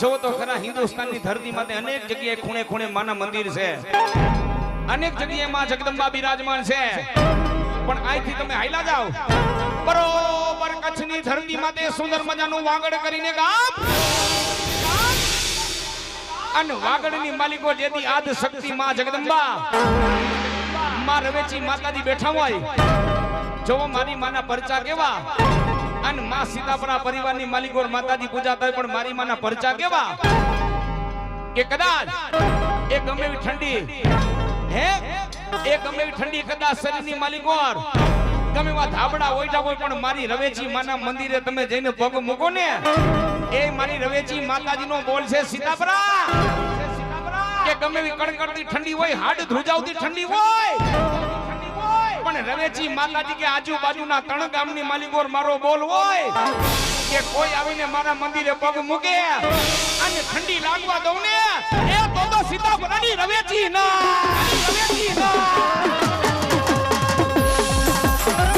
જો તો ખરા, હિન્દુસ્તાનની ધરતી માટે અનેક જગ્યાએ ખૂણે ખૂણે માના મંદિર છે. અનેક જગ્યાએ માં જગદંબા બિરાજમાન છે. પણ અહીંથી તમે હાઈલા જાઓ. બરોબર કચ્છની ધરતી માટે સુંદર મજાનું વાગડ કરીને ગામ. અને વાગડની માલિકો જેથી આદ શક્તિ માં જગદંબા. માં રવેચી માતાજી બેઠા હોય. જો મારી માના પરચા કેવા. અને માં સીતાપરા પરિવારની માલિકો માતાજી પૂજા થાય, પણ મારી માના પરચા કેવા? કે કદાચ એ ગમે ઠંડી, હે? એ ગમે એવી ઠંડી કદાચ શરીરની માલિકો ગમે એવા ધાબડા ઓઈડા હોય, પણ મારી રવેચી માના મંદિરે તમે જઈને પગ મૂકો ને, એ મારી રવેચી માતાજીનો બોલ છે સીતાપરા. કે ગમે એવી કડકડતી ઠંડી હોય, હાડ ધ્રુજાવતી ઠંડી હોય રવેચી માતાજી કે આજુબાજુના ત્રણ ગામની માલિકોર મારો બોલ હોય કે કોઈ આવીને મારા મંદિરે પગ મૂકે અને ઠંડી લાગવા દઉં ને? એ તો સીતાપરાની રવેચી ના.